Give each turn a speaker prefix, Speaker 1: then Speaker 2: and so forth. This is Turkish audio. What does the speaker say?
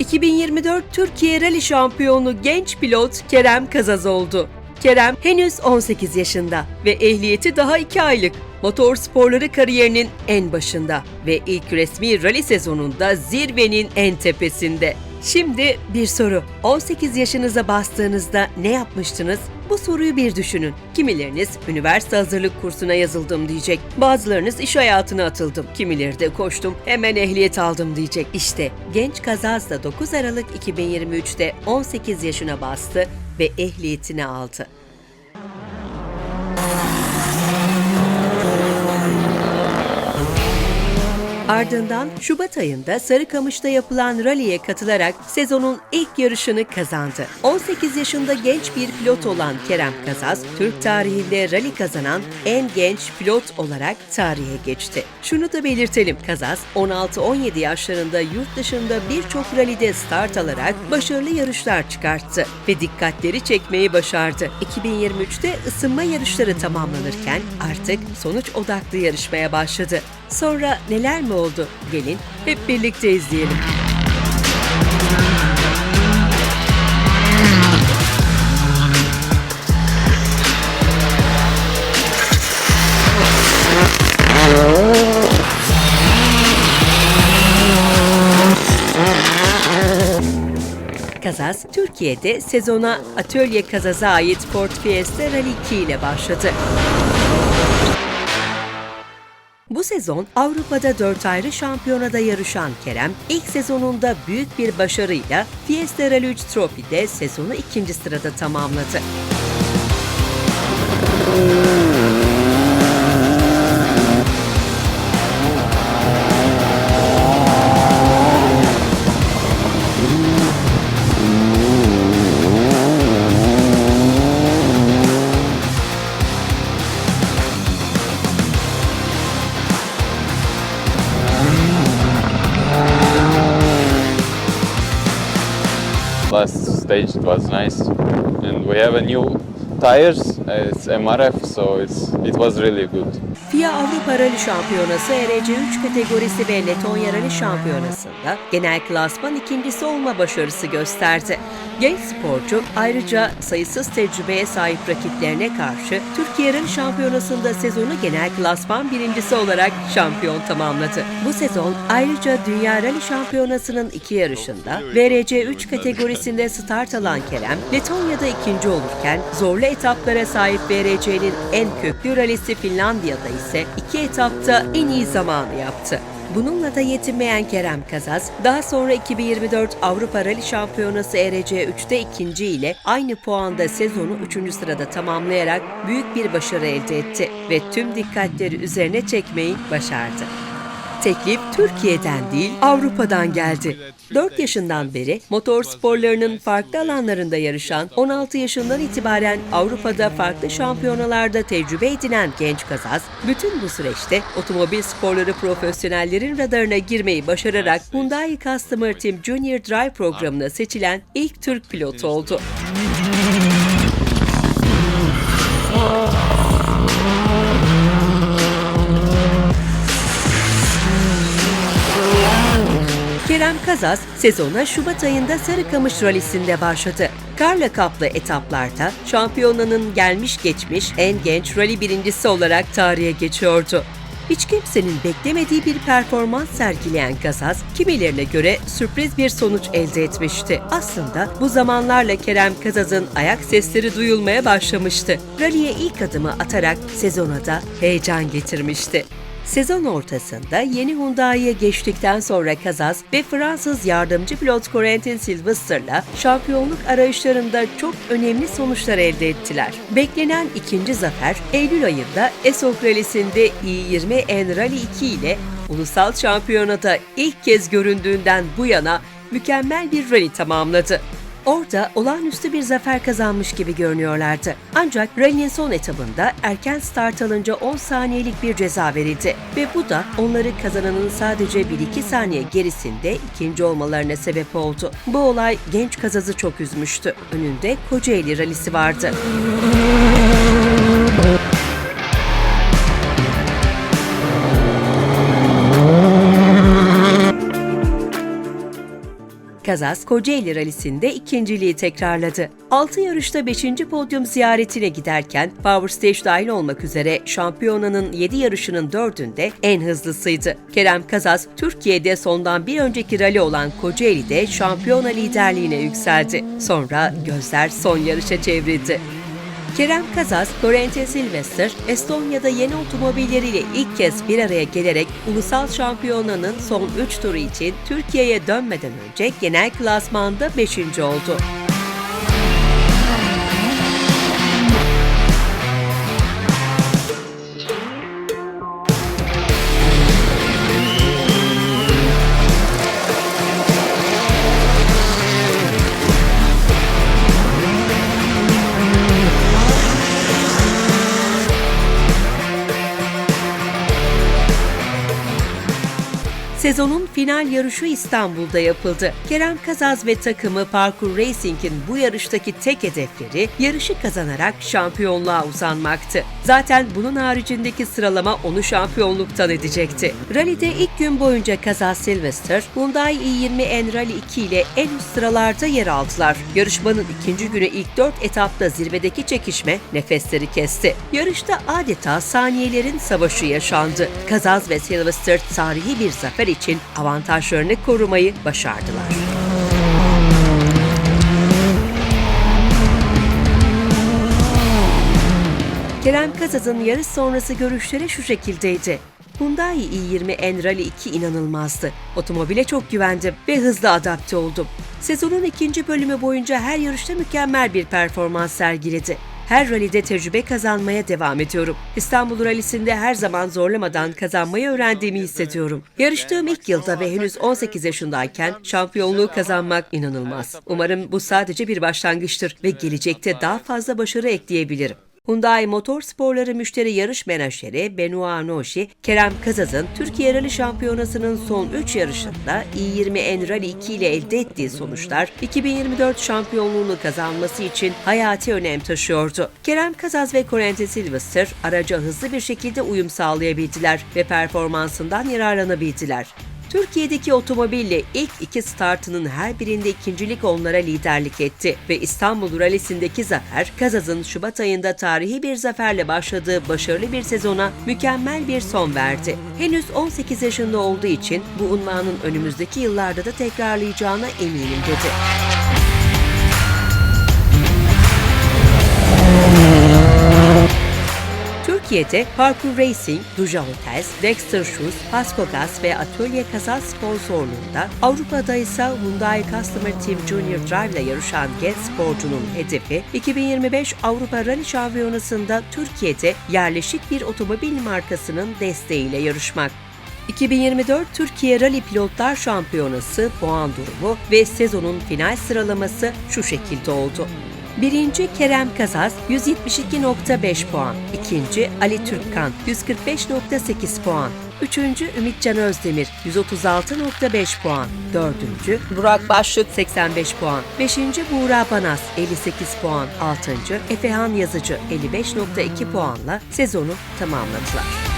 Speaker 1: 2024 Türkiye Rally Şampiyonu genç pilot Kerem Kazaz oldu. Kerem henüz 18 yaşında ve ehliyeti daha 2 aylık. Motor sporları kariyerinin en başında ve ilk resmi rally sezonunda zirvenin en tepesinde. Şimdi bir soru. 18 yaşınıza bastığınızda ne yapmıştınız? Bu soruyu bir düşünün. Kimileriniz üniversite hazırlık kursuna yazıldım diyecek. Bazılarınız iş hayatına atıldım. Kimileri de koştum hemen ehliyet aldım diyecek. İşte genç Kazaz da 9 Aralık 2023'te 18 yaşına bastı ve ehliyetini aldı. Ardından Şubat ayında Sarıkamış'ta yapılan rally'e katılarak sezonun ilk yarışını kazandı. 18 yaşında genç bir pilot olan Kerem Kazaz, Türk tarihinde rally kazanan en genç pilot olarak tarihe geçti. Şunu da belirtelim, Kazaz 16-17 yaşlarında yurt dışında birçok rally'de start alarak başarılı yarışlar çıkarttı ve dikkatleri çekmeyi başardı. 2023'te ısınma yarışları tamamlanırken artık sonuç odaklı yarışmaya başladı. Sonra neler mi oldu? Gelin hep birlikte izleyelim. Kazaz, Türkiye'de sezona Atölye Kazaz'a ait Ford Fiesta Rally 2 ile başladı. Bu sezon Avrupa'da 4 ayrı şampiyonada yarışan Kerem, ilk sezonunda büyük bir başarıyla Fiesta Rally 3 Trophy'de sezonu ikinci sırada tamamladı.
Speaker 2: Stage it was nice, and we have a new tires. uh, It's MRF, so it's it was really good.
Speaker 1: FIA Avrupa Rally Şampiyonası ERC3 kategorisi ve Letonya Rally Şampiyonası'nda genel klasman ikincisi olma başarısı gösterdi. Genç sporcu ayrıca sayısız tecrübeye sahip rakiplerine karşı Türkiye Rally Şampiyonası'nda sezonu genel klasman birincisi olarak şampiyon tamamladı. Bu sezon ayrıca Dünya Rally Şampiyonası'nın iki yarışında VRC3 kategorisinde start alan Kerem, Letonya'da ikinci olurken zorlu etaplara sahip VRC'nin en köklü rallisi Finlandiya'da ise iki etapta en iyi zamanı yaptı. Bununla da yetinmeyen Kerem Kazaz, daha sonra 2024 Avrupa Rally Şampiyonası ERC3'te ikinci ile aynı puanda sezonu 3. sırada tamamlayarak büyük bir başarı elde etti ve tüm dikkatleri üzerine çekmeyi başardı. Teklif Türkiye'den değil Avrupa'dan geldi. 4 yaşından beri motor sporlarının farklı alanlarında yarışan, 16 yaşından itibaren Avrupa'da farklı şampiyonalarda tecrübe edinen genç Kazaz, bütün bu süreçte otomobil sporları profesyonellerin radarına girmeyi başararak Hyundai Customer Team Junior Drive programına seçilen ilk Türk pilotu oldu. Kerem Kazas sezona Şubat ayında Sarıkamış Rally'sinde başladı. Karla kaplı etaplarda şampiyonanın gelmiş geçmiş en genç rally birincisi olarak tarihe geçiyordu. Hiç kimsenin beklemediği bir performans sergileyen Kazas, kimilerine göre sürpriz bir sonuç elde etmişti. Aslında bu zamanlarla Kerem Kazaz'ın ayak sesleri duyulmaya başlamıştı. Rally'e ilk adımı atarak sezona da heyecan getirmişti. Sezon ortasında yeni Hyundai'ye geçtikten sonra Kazas ve Fransız yardımcı pilot Corentin Sylvester'la şampiyonluk arayışlarında çok önemli sonuçlar elde ettiler. Beklenen ikinci zafer Eylül ayında Esok Rally'sinde i20N Rally 2 ile ulusal şampiyonada ilk kez göründüğünden bu yana mükemmel bir rally tamamladı. Orada olağanüstü bir zafer kazanmış gibi görünüyorlardı. Ancak rally'nin son etabında erken start alınca 10 saniyelik bir ceza verildi ve bu da onları kazananın sadece 1-2 saniye gerisinde ikinci olmalarına sebep oldu. Bu olay genç kazazı çok üzmüştü. Önünde Kocaeli rallisi vardı. Kazas, Kocaeli rallisinde ikinciliği tekrarladı. 6 yarışta 5. podyum ziyaretine giderken Power Stage dahil olmak üzere şampiyonanın 7 yarışının 4'ünde en hızlısıydı. Kerem Kazas, Türkiye'de sondan bir önceki rally olan Kocaeli'de şampiyona liderliğine yükseldi. Sonra gözler son yarışa çevrildi. Kerem Kazas, Corrente Sylvester, Estonya'da yeni otomobilleriyle ilk kez bir araya gelerek ulusal şampiyonanın son 3 turu için Türkiye'ye dönmeden önce genel klasmanda 5. oldu. Sezonun final yarışı İstanbul'da yapıldı. Kerem Kazaz ve takımı Parkur Racing'in bu yarıştaki tek hedefleri yarışı kazanarak şampiyonluğa uzanmaktı. Zaten bunun haricindeki sıralama onu şampiyonluktan edecekti. Rally'de ilk gün boyunca Kazaz Sylvester, Hyundai i20N Rally 2 ile en üst sıralarda yer aldılar. Yarışmanın ikinci günü ilk dört etapta zirvedeki çekişme nefesleri kesti. Yarışta adeta saniyelerin savaşı yaşandı. Kazaz ve Sylvester tarihi bir zafer için avantajlarını korumayı başardılar. Kerem Kazaz'ın yarış sonrası görüşleri şu şekildeydi. Hyundai i20N Rally 2 inanılmazdı. Otomobile çok güvendim ve hızlı adapte oldum. Sezonun ikinci bölümü boyunca her yarışta mükemmel bir performans sergiledi. Her rallide tecrübe kazanmaya devam ediyorum. İstanbul Rally'sinde her zaman zorlamadan kazanmayı öğrendiğimi hissediyorum. Yarıştığım ilk yılda ve henüz 18 yaşındayken şampiyonluğu kazanmak inanılmaz. Umarım bu sadece bir başlangıçtır ve gelecekte daha fazla başarı ekleyebilirim. Hyundai Motorsporları müşteri yarış menajeri Benoît Noshi, Kerem Kazaz'ın Türkiye Rally Şampiyonası'nın son 3 yarışında i20N Rally 2 ile elde ettiği sonuçlar 2024 şampiyonluğunu kazanması için hayati önem taşıyordu. Kerem Kazaz ve Corrente Sylvester araca hızlı bir şekilde uyum sağlayabildiler ve performansından yararlanabildiler. Türkiye'deki otomobille ilk iki startının her birinde ikincilik onlara liderlik etti ve İstanbul Rally'sindeki zafer, Kazaz'ın Şubat ayında tarihi bir zaferle başladığı başarılı bir sezona mükemmel bir son verdi. Henüz 18 yaşında olduğu için bu unvanın önümüzdeki yıllarda da tekrarlayacağına eminim dedi. Türkiye'de Parkour Racing, Duja Hotels, Dexter Shoes, Pasco Gas ve Atölye Kazas sponsorluğunda, Avrupa'da ise Hyundai Customer Team Junior Drive ile yarışan genç sporcunun hedefi 2025 Avrupa Rally Şampiyonası'nda Türkiye'de yerleşik bir otomobil markasının desteğiyle yarışmak. 2024 Türkiye Rally Pilotlar Şampiyonası puan durumu ve sezonun final sıralaması şu şekilde oldu. Birinci Kerem Kazaz 172.5 puan. İkinci Ali Türkkan 145.8 puan. Üçüncü Ümitcan Özdemir 136.5 puan. Dördüncü Burak Başlık 85 puan. Beşinci Buğra Banas 58 puan. Altıncı Efehan Yazıcı 55.2 puanla sezonu tamamladılar.